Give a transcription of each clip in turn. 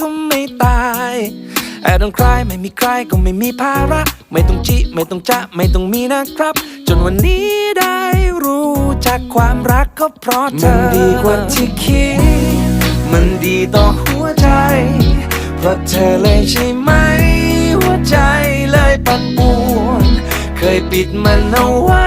ก็ไม่ตายแอบต้องคลายไม่มีใครก็ไม่มีภาระ ไม่ต้องจิไม่ต้องจะไม่ต้องมีนะครับ จนวันนี้ได้รู้จักความรักก็เพราะเธอ มันดีกว่าที่คิด มันดีต่อหัวใจ เพราะเธอเลยใช่ไหม หัวใจเลยปั่นป่วน เคยปิดมันเอาไว้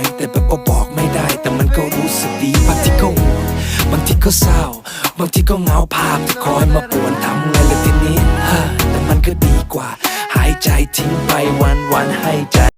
ย แต่แบบว่าบอกไม่ได้ แต่มันก็รู้สึกดีบางทีก็ห่วงบางทีก็เศร้า บางทีก็เหงาภาพที่คอยมาปวนทำไงล่ะทีนี้ฮะแต่มันก็ดีกว่า หายใจทิ้งไปวันวันให้ใจ